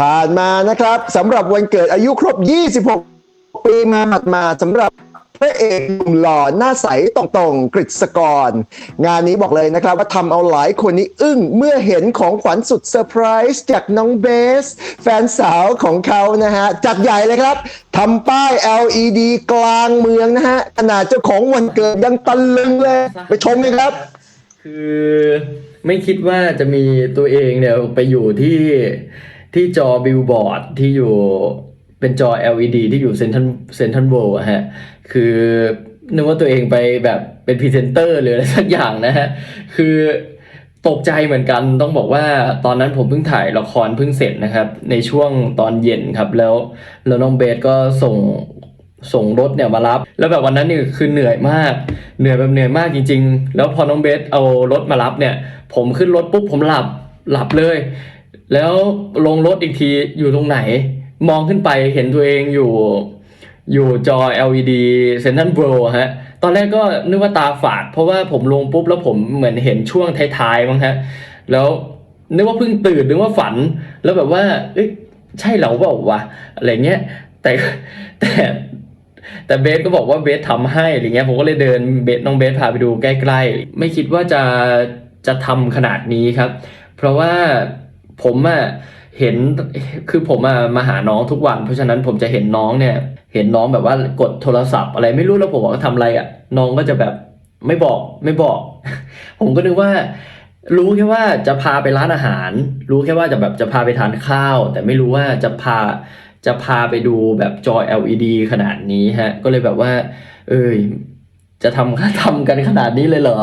ผ่านมานะครับสำหรับวันเกิดอายุครบ 26 ปีมาหมาดๆสำหรับพระเอกหนุ่มหล่อหน้าใสตรงๆกฤษกร งานนี้บอกเลยนะครับว่าทำเอาหลายคนนี้อึ้งเมื่อเห็นของขวัญสุดเซอร์ไพรส์จากน้องเบส แฟนสาวของเขานะฮะ จัดใหญ่เลยครับทำป้าย LED กลางเมืองนะฮะขนาดเจ้าของวันเกิดยังตะลึงเลย ไปชมเลยครับ คือไม่คิดว่าจะมีตัวเองเนี่ยไปอยู่ที่ ที่จอบิลบอร์ดที่อยู่เป็นจอ LED ที่อยู่เซนทันเซนทันโวอะฮะ คือนึกว่าตัวเองไปแบบเป็นพรีเซนเตอร์หรืออะไรสักอย่างนะฮะ คือตกใจเหมือนกันต้องบอกว่าตอนนั้นผมเพิ่งถ่ายละครเพิ่งเสร็จนะครับ ในช่วงตอนเย็นครับ แล้วแล้วน้องเบสก็ส่งส่งรถเนี่ยมารับ แล้วแบบวันนั้นนี่คือเหนื่อยมาก เหนื่อยแบบเหนื่อยมากจริง ๆ แล้วพอน้องเบสเอารถมารับเนี่ย ผมขึ้นรถปุ๊บผมหลับหลับเลย แล้วลงรถอีกทีอยู่ตรงไหน มองขึ้นไปเห็นตัวเองอยู่อยู่จอ LED Central World ฮะ ตอนแรกก็นึกว่าตาฝาด เพราะว่าผมลงปุ๊บแล้วผมเหมือนเห็นช่วงท้ายๆมั้งฮะ แล้วนึกว่าเพิ่งตื่นนึกว่าฝัน แล้วแบบว่าเอ้ยใช่เหรอเปล่าวะอะไรเงี้ย แต่แต่แต่เบสก็บอกว่าเบสทำให้อะไรเงี้ยผมก็เลยเดินเบสน้องเบสพาไปดูใกล้ๆ ไม่คิดว่าจะจะทำขนาดนี้ครับ เพราะว่า ผมอะเห็นคือผมอะมาหาน้องทุกวัน เพราะฉะนั้นผมจะเห็นน้องเนี่ย เห็นน้องแบบว่ากดโทรศัพท์อะไรไม่รู้แล้วผมบอกว่าทำอะไรอะน้องก็จะแบบไม่บอกไม่บอก ผมก็นึกว่า รู้แค่ว่าจะพาไปร้านอาหาร รู้แค่ว่าจะแบบจะพาไปทานข้าว แต่ไม่รู้ว่าจะพาจะพาไปดูแบบจอ LED ขนาดนี้ฮะ ก็เลยแบบว่า เอ้ยจะทำทำกันขนาดนี้เลยเหรอ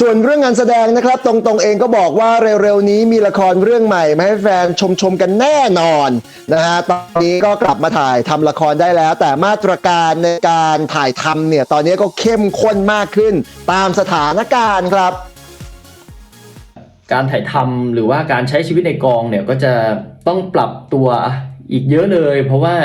ส่วนเรื่องงานแสดงนะครับ ตรงๆเองก็บอกว่าเร็วๆนี้มีละครเรื่องใหม่มาให้แฟนชมชมๆกันแน่นอนนะฮะตอนนี้ก็กลับมาถ่ายทำละครได้แล้ว แต่มาตรการในการถ่ายทำเนี่ยตอนนี้ก็เข้มข้นมากขึ้นตามสถานการณ์ครับ การถ่ายทำหรือว่าการใช้ชีวิตในกองเนี่ยก็จะต้องปรับตัวอีกเยอะเลย เพราะว่า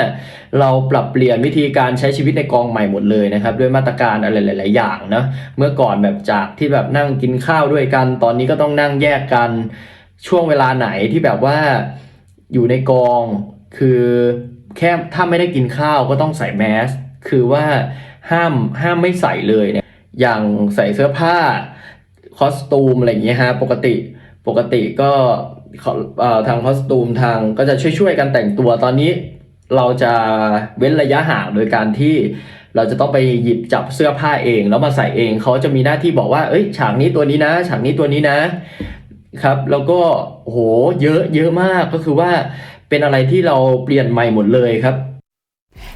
เราปรับเปลี่ยนวิธีการใช้ชีวิตในกองใหม่หมดเลยนะครับ ด้วยมาตรการอะไรหลาย ๆ อย่างนะเมื่อก่อนแบบจากที่แบบนั่งกินข้าวด้วยกัน ตอนนี้ก็ต้องนั่งแยกกันช่วงเวลาไหนที่แบบว่าอยู่ในกองคือแค่ถ้าไม่ได้กินข้าวก็ต้องใส่แมสคือว่าห้ามห้ามไม่ใส่เลยเนี่ยอย่างใส่เสื้อผ้าคอสตูมอะไรอย่างเงี้ยฮะปกติปกติก็ทางคอสตูมทางก็จะช่วยๆกันแต่งตัวตอนนี้ เราจะเว้นระยะห่างโดยการที่เราจะต้องไปหยิบจับเสื้อผ้าเอง แล้วมาใส่เองเขาจะมีหน้าที่บอกว่าเอ้ยฉากนี้ตัวนี้นะ ฉากนี้ตัวนี้นะครับ แล้วก็โอ้โหเยอะเยอะมากก็คือว่าเป็นอะไรที่เราเปลี่ยนใหม่หมดเลยครับ